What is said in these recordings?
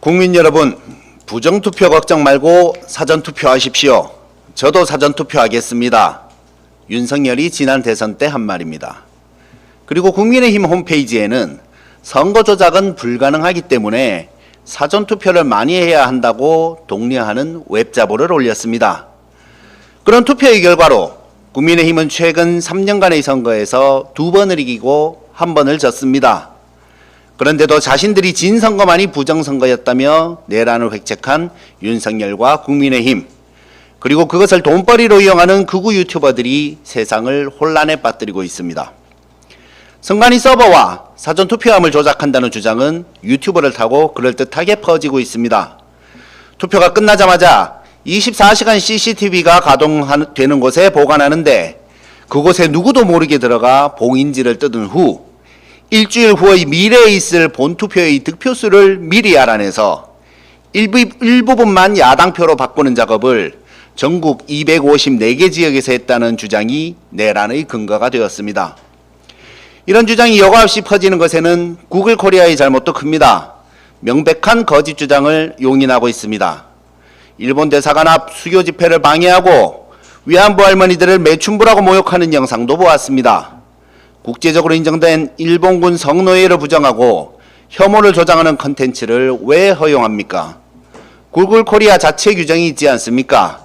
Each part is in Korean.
국민 여러분, 부정투표 걱정 말고 사전투표하십시오. 저도 사전투표하겠습니다. 윤석열이 지난 대선 때 한 말입니다. 그리고 국민의힘 홈페이지에는 선거 조작은 불가능하기 때문에 사전투표를 많이 해야 한다고 독려하는 웹자보를 올렸습니다. 그런 투표의 결과로 국민의힘은 최근 3년간의 선거에서 두 번을 이기고 한 번을 졌습니다. 그런데도 자신들이 진 선거만이 부정선거였다며 내란을 획책한 윤석열과 국민의힘 그리고 그것을 돈벌이로 이용하는 극우 유튜버들이 세상을 혼란에 빠뜨리고 있습니다. 선관위 서버와 사전투표함을 조작한다는 주장은 유튜브를 타고 그럴듯하게 퍼지고 있습니다. 투표가 끝나자마자 24시간 CCTV가 가동되는 곳에 보관하는데 그곳에 누구도 모르게 들어가 봉인지를 뜯은 후 일주일 후의 미래에 있을 본투표의 득표수를 미리 알아내서 일부, 일부 분만 야당표로 바꾸는 작업을 전국 254개 지역에서 했다는 주장이 내란의 근거가 되었습니다. 이런 주장이 여과 없이 퍼지는 것에는 구글 코리아의 잘못도 큽니다. 명백한 거짓 주장을 용인하고 있습니다. 일본 대사관 앞 수교 집회를 방해하고 위안부 할머니들을 매춘부라고 모욕하는 영상도 보았습니다. 국제적으로 인정된 일본군 성노예를 부정하고 혐오를 조장하는 컨텐츠를 왜 허용합니까? 구글 코리아 자체 규정이 있지 않습니까?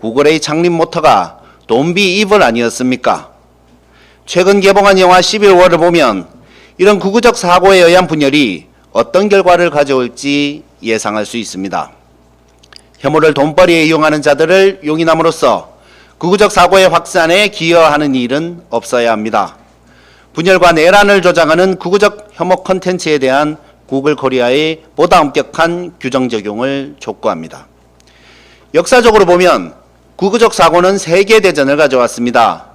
구글의 창립 모터가 돈비 이블 아니었습니까? 최근 개봉한 영화 11월을 보면 이런 구구적 사고에 의한 분열이 어떤 결과를 가져올지 예상할 수 있습니다. 혐오를 돈벌이에 이용하는 자들을 용인함으로써 구구적 사고의 확산에 기여하는 일은 없어야 합니다. 분열과 내란을 조장하는 구구적 혐오 컨텐츠에 대한 구글 코리아의 보다 엄격한 규정 적용을 촉구합니다. 역사적으로 보면 구구적 사고는 세계 대전을 가져왔습니다.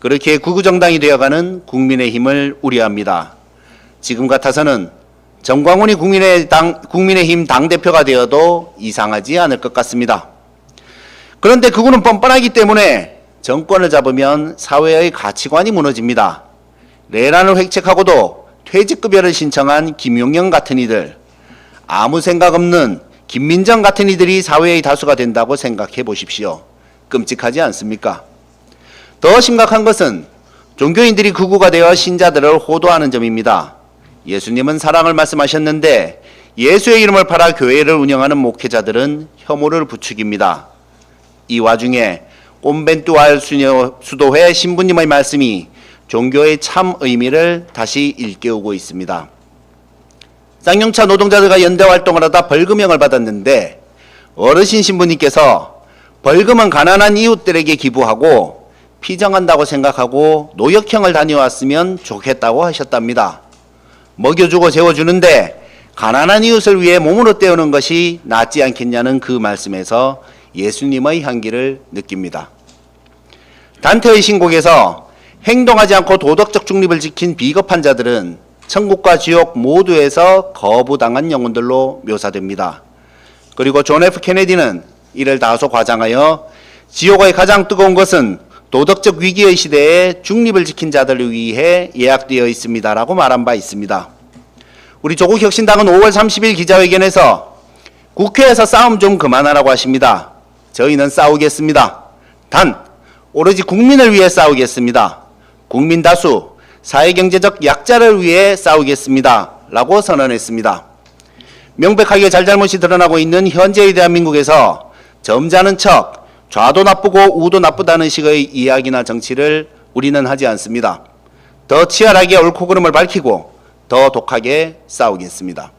그렇게 구구정당이 되어가는 국민의 힘을 우려합니다. 지금 같아서는 정광훈이 국민의 당, 국민의힘 당대표가 되어도 이상하지 않을 것 같습니다. 그런데 그분은 뻔뻔하기 때문에 정권을 잡으면 사회의 가치관이 무너집니다. 내란을 획책하고도 퇴직급여를 신청한 김용영 같은 이들, 아무 생각 없는 김민정 같은 이들이 사회의 다수가 된다고 생각해 보십시오. 끔찍하지 않습니까? 더 심각한 것은 종교인들이 극우가 되어 신자들을 호도하는 점입니다. 예수님은 사랑을 말씀하셨는데 예수의 이름을 팔아 교회를 운영하는 목회자들은 혐오를 부추깁니다. 이 와중에 꼼벤투알 수도회 신부님의 말씀이 종교의 참 의미를 다시 일깨우고 있습니다. 쌍용차 노동자들과 연대 활동을 하다 벌금형을 받았는데 어르신 신부님께서 벌금은 가난한 이웃들에게 기부하고 피정한다고 생각하고 노역형을 다녀왔으면 좋겠다고 하셨답니다. 먹여주고 재워주는데 가난한 이웃을 위해 몸으로 때우는 것이 낫지 않겠냐는 그 말씀에서 예수님의 향기를 느낍니다. 단테의 신곡에서 행동하지 않고 도덕적 중립을 지킨 비겁한 자들은 천국과 지옥 모두에서 거부당한 영혼들로 묘사됩니다. 그리고 존 F 케네디는 이를 다소 과장하여 지옥의 가장 뜨거운 것은 도덕적 위기의 시대에 중립을 지킨 자들을 위해 예약되어 있습니다라고 말한 바 있습니다. 우리 조국 혁신당은 5월 30일 기자회견에서 국회에서 싸움 좀 그만하라고 하십니다. 저희는 싸우겠습니다. 단 오로지 국민을 위해 싸우겠습니다. 국민 다수 사회경제적 약자를 위해 싸우겠습니다. 라고 선언했습니다. 명백하게 잘잘못이 드러나고 있는 현재의 대한민국에서 점잖은 척 좌도 나쁘고 우도 나쁘다는 식의 이야기나 정치를 우리는 하지 않습니다. 더 치열하게 옳고 그름을 밝히고 더 독하게 싸우겠습니다.